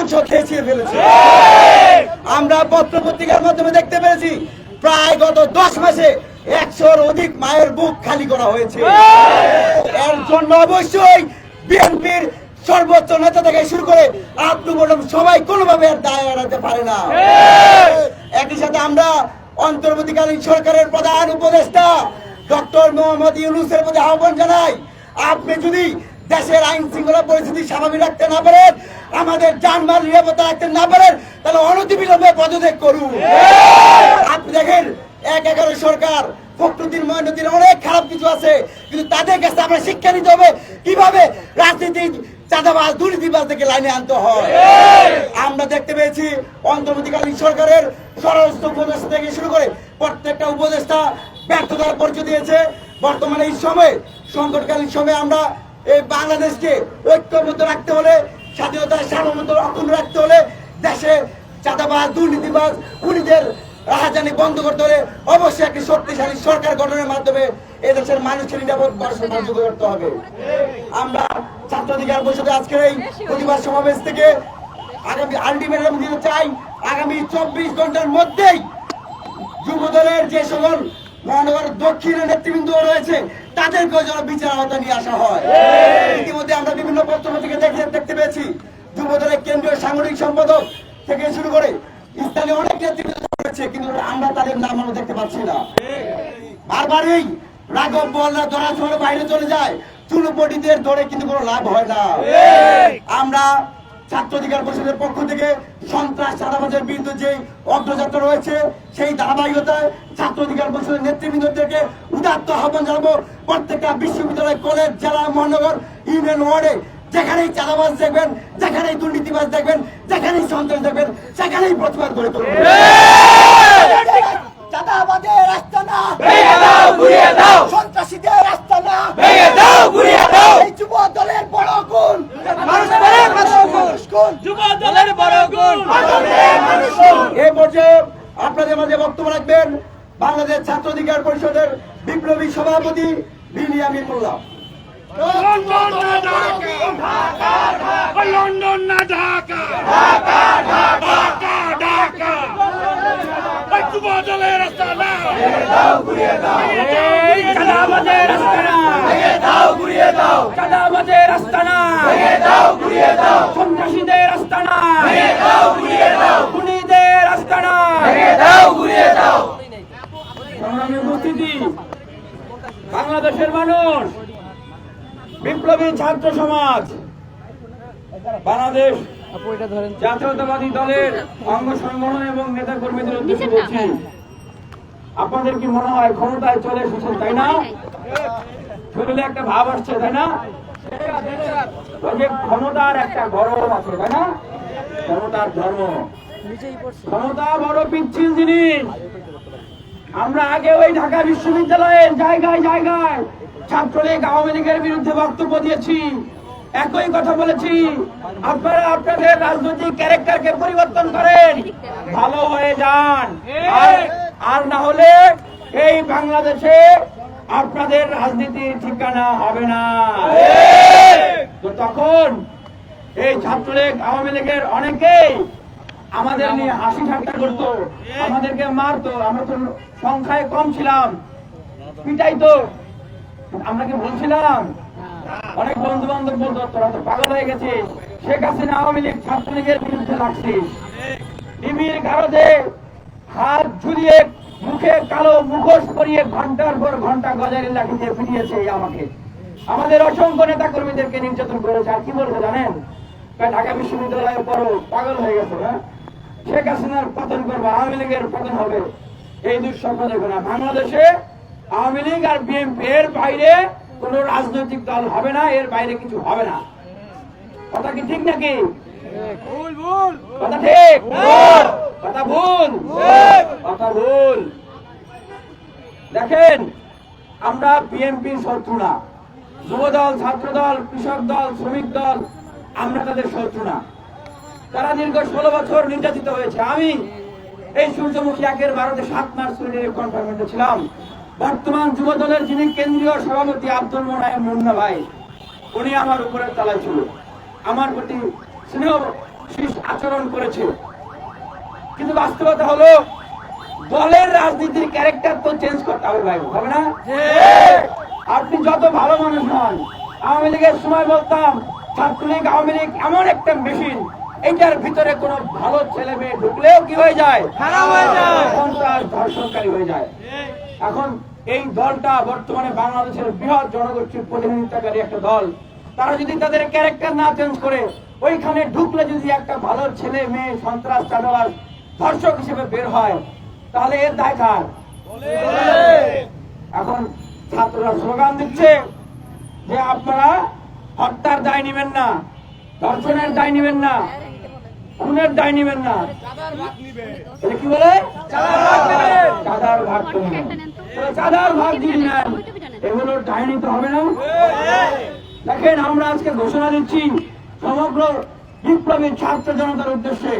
মাংস খেয়েছিয়ে ফেলেছে। আমরা পত্র পত্রিকার মাধ্যমে দেখতে পেরেছি প্রায় গত দশ মাসে একশোর অধিক মায়ের বুক খালি করা হয়েছে। এর জন্য অবশ্যই বিএনপির সর্বোচ্চ নেতা থেকে শুরু করে আপনি বলুন সবাই কোনোভাবে আর দায় এড়াতে পারে না। একই সাথে আমরা অন্তর্বর্তীকালীন সরকারের প্রধান উপদেষ্টা ডক্টর মোহাম্মদ ইউনুসের প্রতি আহ্বান জানাই, আপনি যদি দেশের আইন শৃঙ্খলা পরিস্থিতি স্বাভাবিক রাখতে না পারেন আমাদের যানবাহন নিরাপত্তা রাখতে না পারেন তাহলে অনতিবিলম্বে পদত্যাগ করুন। আপনি দেখেন, এক এগারো সরকার ফখরুদ্দিন অনেক খারাপ কিছু আছে, কিন্তু তাদের কাছে আমরা শিক্ষা নিতে হবে, কীভাবে রাজনীতি, চাঁদাবাজ দুর্নীতিবাজ থেকে লাইনে আনতে হয়। আমরা দেখতে পেয়েছি, অন্তর্বর্তীকালীন সরকারের স্বরাষ্ট্র উপদেষ্টা থেকে শুরু করে প্রত্যেকটা উপদেষ্টা ব্যর্থতার পরিচয় দিয়েছে। বর্তমানে এই সময়, সংকটকালীন সময়ে আমরা এই বাংলাদেশকে ঐক্যবদ্ধ রাখতে হলে স্বাধীনতার সার্বভৌমত্ব অক্ষুণ্ণ রাখতে হলে দেশে চাঁদাবাজ, দুর্নীতিবাজ, খুনিদের রাহাজানি বন্ধ করতে হলে অবশ্যই একটি শক্তিশালী সরকার গঠনের মাধ্যমে এদেশের মানুষের নিরাপদ যোগ করতে হবে। আমরা ছাত্র অধিকার পরিষদে আজকের এই প্রতিবাদ সমাবেশ থেকে আগামী আলটিমেটাম দিতে চাই, আগামী চব্বিশ ঘণ্টার মধ্যেই যুব দলের যে সকল মহানগর দক্ষিণের নেতৃবৃন্দ রয়েছে তাদেরকেও যেন বিচার নিয়ে আসা হয়। ইতিমধ্যে আমরা বিভিন্ন দেখে দেখতে পেয়েছি। কেন্দ্রীয় সাংগঠনিক সম্পাদক থেকে শুরু করে স্থানীয় অনেক রয়েছে, কিন্তু আমরা তাদের নাম আমরা দেখতে পাচ্ছি না। বারবারই রাঘব বলরা ধরা বাইরে চলে যায়। চুনুপটিদের ধরে কিন্তু কোনো লাভ হয় না। আমরা ছাত্র অধিকার পরিষদের পক্ষ থেকে সন্ত্রাস চাঁদাবাজের বিরুদ্ধে যে অগ্রযাত্রা রয়েছে সেই ধারাবাহিকতায় ছাত্র অধিকার পরিষদের নেতৃবৃন্দদেরকে উদাত্ত আহ্বান জানাব। প্রত্যেকটা বিশ্ববিদ্যালয় কলেজ জেলা মহানগর ইউনিয়ন ওয়ার্ডে যেখানেই চাঁদাবাজ দেখবেন যেখানেই দুর্নীতিবাজ দেখবেন যেখানেই সন্ত্রাস দেখবেন সেখানেই প্রতিবাদ করে তুলবেন। চাঁদাবাজের রাস্তা না। সন্ত্রাসীদের রাস্তা না। এই যুব দলের বড় গুণ মানুষের মানুষ গুণ যুব দলের বড় গুণ এই পর্যায়ে আপনাদের মাঝে বক্তব্য রাখবেন বাংলাদেশ ছাত্র অধিকার পরিষদের বিপ্লবী সভাপতি বিনিয়ামিন মোল্লা। লন্ডন না ঢাকা। ঢাকা ঢাকা। রাস্তা না এই রাস্তা না দাও। ঘুরিয়ে দাও চাঁদাবাজের রাস্তা না। দাও ঘুরিয়ে দাও সন্ত্রাসীদের রাস্তা না। দাও ঘুরিয়ে দাও খুনিদের রাস্তা না ভেঙে দাও ঘুরিয়ে দাও সংগ্রামী উপস্থিতি বাংলাদেশের মানুষ বিপ্লবী ছাত্র সমাজ বাংলাদেশ জাতীয়তাবাদী দলের অঙ্গ সংগঠন এবং নেতা কর্মীদের উদ্দেশ্যে বলছি আপনাদের কি মনে হয় ক্ষমতায় চলে এসেছেন তাই না? শরীরে একটা ভাব আসছে তাই না? যে ক্ষমতার একটা গরম আছে তাই না? ক্ষমতার ধর্ম। ক্ষমতা বড় পিচ্ছিল জিনিস। আমরা আগে ওই ঢাকা বিশ্ববিদ্যালয়ের জায়গায় জায়গায় ছাত্রলীগ আওয়ামী লীগের বিরুদ্ধে বক্তব্য দিয়েছি। একই কথা বলেছি। আপনারা আপনাদের রাজনৈতিক ক্যারেক্টারকে পরিবর্তন করেন। ভালো হয়ে যান। আর- না হলে এই বাংলাদেশে আপনাদের রাজনীতির ঠিকানা হবে না। তো তখন এই ছাত্রলীগ আওয়ামী লীগের অনেকেই আমাদের নিয়ে হাসি ঠাট্টা করতো, আমাদেরকে মারতো, আমরা তো সংখ্যায় কম ছিলাম, পিটাইতো। আমরা কি বলছিলাম অনেক বন্ধু বান্ধব বলতো, তোরা তো পাগল হয়ে গেছে শেখ হাসিনা, আওয়ামী লীগ বিরুদ্ধে হাত ঝুলিয়ে মুখে কালো মুখোশ পরিয়ে ঘণ্টার পর ঘণ্টা গজারের লাঠি দিয়ে পিটিয়েছে আমাকে। আমাদের অসংখ্য নেতা কর্মীদেরকে নির্যাতন করেছে, আর কি বলছে জানেন? ঢাকা বিশ্ববিদ্যালয়ে পড়ো পাগল হয়ে গেছে না শেখ হাসিনার পতন করব আওয়ামী লীগের পতন হবে। এই দুঃস্বপ্ন দেখো না। বাংলাদেশে আওয়ামী লীগ আর বিএনপি এর বাইরে কোন রাজনৈতিক দল হবে না এর বাইরে কিছু হবে না। কথা কি ঠিক নাকি? কথা ঠিক? কথা ভুল? কথা ভুল। দেখেন আমরা বিএনপির শত্রু না। যুব দল ছাত্র দল কৃষক দল শ্রমিক দল আমরা তাদের শত্রু না। তারা দীর্ঘ ষোলো বছর নির্যাতিত হয়েছে। আমি এই সূর্যমুখী আগের ভারতে সাত মাস কনফার্মেন্টে ছিলাম। বর্তমান যুব দলের যিনি কেন্দ্রীয় সভাপতি আব্দুল মোনায়েম মুন্না ভাই উনি আমার উপরের তলায় ছিল। আমার প্রতি স্নেহ আচরণ করেছে। কিন্তু বাস্তবতা হলো দলের রাজনীতির ক্যারেক্টার তো চেঞ্জ করতে হবে ভাই হবে না? আপনি যত ভালো মানুষ হন আওয়ামী লীগের সময় বলতাম ছাত্রলীগ আওয়ামী লীগ এমন একটা মেশিন এইটার ভিতরে কোনো ভালো ছেলে মেয়ে ঢুকলেও কি হয়ে যায়? সন্ত্রাস ধর্ষণকারী হয়ে যায়। এখন এই দলটা বর্তমানে বাংলাদেশের বৃহৎ জনগোষ্ঠীর প্রতিনিধিত্বকারী একটা দল। তারা যদি তাদের ক্যারেক্টার না চেঞ্জ করে ওইখানে ঢুকলে যদি একটা ভালো ছেলে মেয়ে সন্ত্রাস চাঁদাবাজ ধর্ষক হিসেবে বের হয় তাহলে এর দায় কার? এখন ছাত্ররা স্লোগান দিচ্ছে যে আপনারা হত্যার দায় নেবেন না। ধর্ষণের দায় নেবেন না। খুনের দায় নেবেন না। কি বলে? চাঁদার ভাগ। চাঁদার ভাগ যদি নেন। এগুলো দায় নিতে হবে না। দেখেন, আমরা আজকে ঘোষণা দিচ্ছি সমগ্র বিপ্লবী ছাত্র জনতার উদ্দেশ্যে।